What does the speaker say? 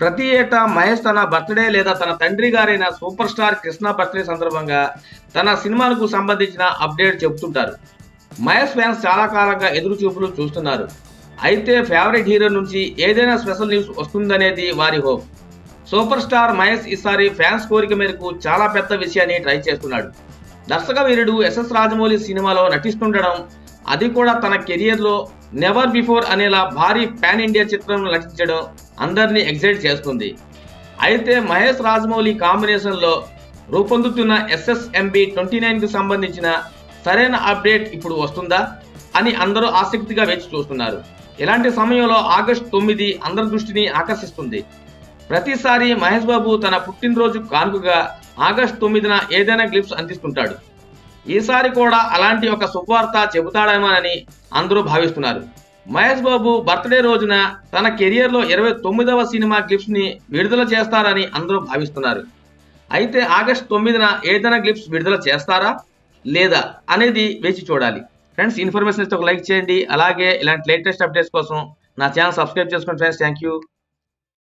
ప్రతి ఏటా మహేష్ తన బర్త్డే లేదా తన తండ్రి గారైన సూపర్ స్టార్ కృష్ణ బర్త్డే సందర్భంగా తన సినిమాలకు సంబంధించిన అప్డేట్ చెబుతుంటారు మహేష్ ఫ్యాన్స్ చాలా కాలంగా ఎదురు చూపులు చూస్తున్నారు. అయితే ఫేవరెట్ హీరో నుంచి ఏదైనా స్పెషల్ న్యూస్ వస్తుందనేది వారి హోప్. సూపర్ స్టార్ మహేష్ ఈసారి ఫ్యాన్స్ కోరిక మేరకు చాలా పెద్ద విషయాన్ని ట్రై చేస్తున్నాడు. దర్శక వీరుడు ఎస్ఎస్ రాజమౌళి సినిమాలో నటిస్తుండడం అది కూడా తన కెరియర్లో నెవర్ బిఫోర్ అనేలా భారీ పాన్ ఇండియా చిత్రం నటించడం అందరినీ ఎగ్జైట్ చేస్తుంది. అయితే మహేష్ రాజమౌళి కాంబినేషన్లో రూపొందుతున్న ఎస్ఎస్ఎంబి ట్వంటీ నైన్కి సంబంధించిన సరైన అప్డేట్ ఇప్పుడు వస్తుందా అని అందరూ ఆసక్తిగా వేచి చూస్తున్నారు. ఇలాంటి సమయంలో ఆగస్టు తొమ్మిది అందరి దృష్టిని ఆకర్షిస్తుంది. ప్రతిసారి మహేష్ బాబు తన పుట్టినరోజు కానుకగా ఆగస్టు తొమ్మిదిన ఏదైనా గ్లిప్స్ అందిస్తుంటాడు. ఈసారి కూడా అలాంటి ఒక శుభవార్త చెబుతాడేమోనని అందరూ భావిస్తున్నారు. మహేష్ బాబు బర్త్డే రోజున తన కెరియర్లో ఇరవై తొమ్మిదవ సినిమా క్లిప్స్ని విడుదల చేస్తారని అందరూ భావిస్తున్నారు. అయితే ఆగస్టు తొమ్మిదిన ఏదైనా క్లిప్స్ విడుదల చేస్తారా? లేదా? అనేది వేచి చూడాలి. ఫ్రెండ్స్ ఇన్ఫర్మేషన్ ఇస్తే ఒక లైక్ చేయండి. అలాగే ఇలాంటి లేటెస్ట్ అప్డేట్స్ కోసం నా ఛానల్ సబ్స్క్రైబ్ చేసుకోండి ఫ్రెండ్స్. Thank you